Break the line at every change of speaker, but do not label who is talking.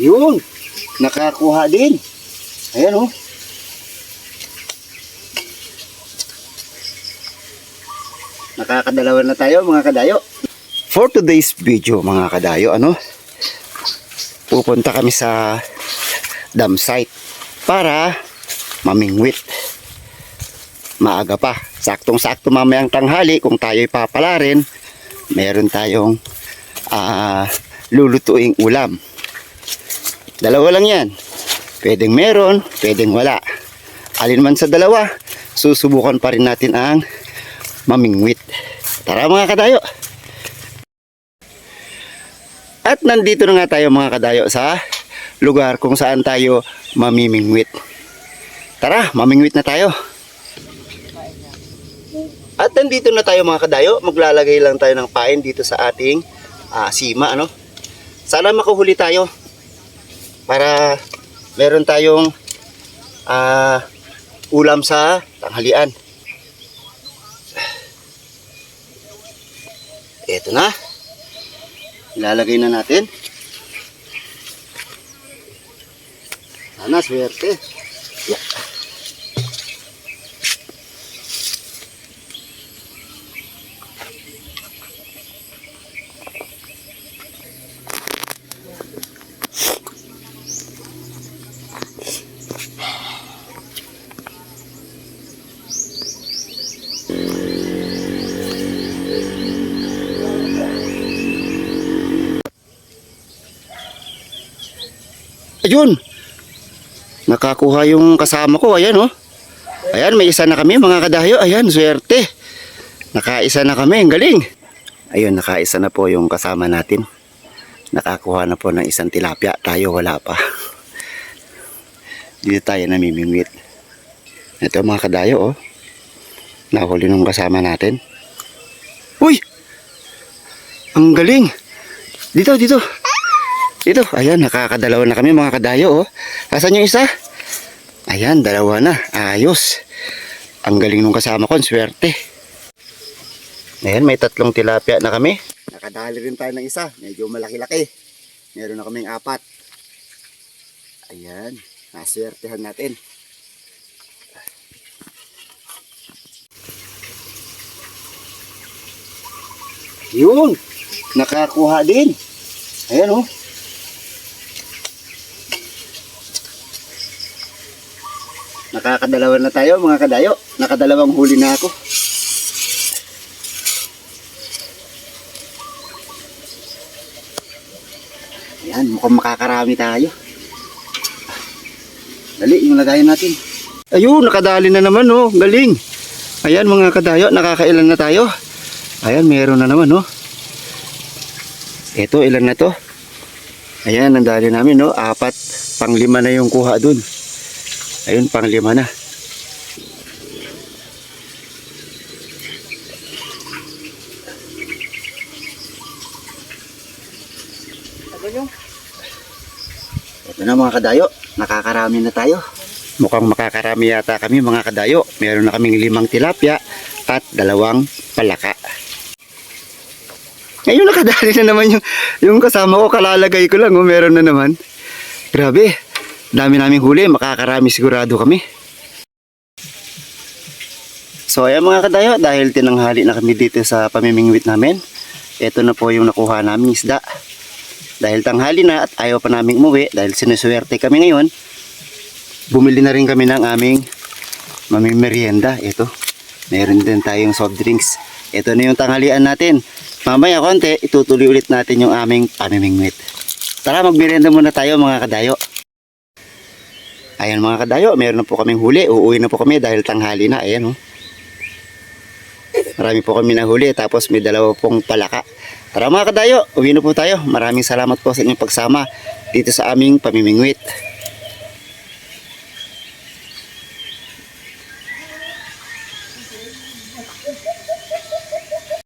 Yun. Nakakuha din. Ayan oh. Nakakadalawa na tayo mga kadayo. For today's video mga kadayo, ano? Pupunta kami sa dam site para mamingwit. Maaga pa. Saktong-sakto mamayang tanghali kung tayo'y papalarin, meron tayong ah, lulutuing ulam. Dalawa lang yan. Pwedeng meron, pwedeng wala. Alin man sa dalawa, susubukan pa rin natin ang mamingwit. Tara mga kadayo. At nandito na nga tayo mga kadayo sa lugar kung saan tayo mamimingwit. Tara, mamingwit na tayo. At nandito na tayo mga kadayo, maglalagay lang tayo ng pain dito sa ating ah, sima ano. Sana makahuli tayo para meron tayong ah, ulam sa tanghalian. Ito na. Ilalagay na natin. Sana swerte. Yeah. Ayun. Nakakuha yung kasama ko. Ayan oh. Ayan, may isa na kami mga kadayo. Ayan, swerte. Nakaisa na kami. Ang galing. Ayun, nakaisa na po yung kasama natin. Nakakuha na po ng isang tilapia. Tayo wala pa. Dito tayo namimingwit. Ito mga kadayo oh. Nahuli nung kasama natin. Uy! Ang galing. Dito, dito. Dito, ayan, nakakadalawa na kami mga kadayo, oh. Asan yung isa? Ayan, dalawa na. Ayos. Ang galing nung kasama ko, swerte. Ayan, may tatlong tilapia na kami. Nakadali rin tayo ng isa. Medyo malaki-laki. Meron na kaming apat. Ayan, naswertehan natin. Yun, nakakuha din. Ayan, oh. Nakakadalawa na tayo mga kadayo. Nakadalawang huli na ako. Ayan, mukhang makakarami tayo. Dali, yung lagayan natin. Ayun, nakadali na naman oh. Galing. Ayan mga kadayo, nakakailan na tayo. Ayan, meron na naman oh. Ito, ilan na to? Ayan, ang dali namin no. Apat, pang lima na yung kuha dun. Ayun, pang lima na. Ito na mga kadayo, nakakarami na tayo. Mukhang makakarami yata kami mga kadayo. Meron na kaming limang tilapia at dalawang palaka. Ngayon nakadali na naman yung, yung kasama ko, kalalagay ko lang, oh, meron na naman. Grabe, dami naming huli, makakarami sigurado kami. So ayan mga kadayo, dahil tinanghali na kami dito sa pamimingwit namin, ito na po yung nakuha naming isda. Dahil tanghali na at ayaw pa naming umuwi, dahil sinuswerte kami ngayon, bumili na rin kami ng aming mamimerienda. Ito, meron din tayong soft drinks. Ito na yung tanghalian natin. Mamaya konti, itutuloy ulit natin yung aming pamimingwit. Tara, magmerienda muna tayo mga kadayo. Ayan mga kadayo, meron na po kaming huli. Uuwi na po kami dahil tanghali na. Ayan oh. Marami po kami nahuli tapos may dalawa pong palaka. Tara mga kadayo, uwi na po tayo. Maraming salamat po sa inyong pagsama dito sa aming pamimingwit.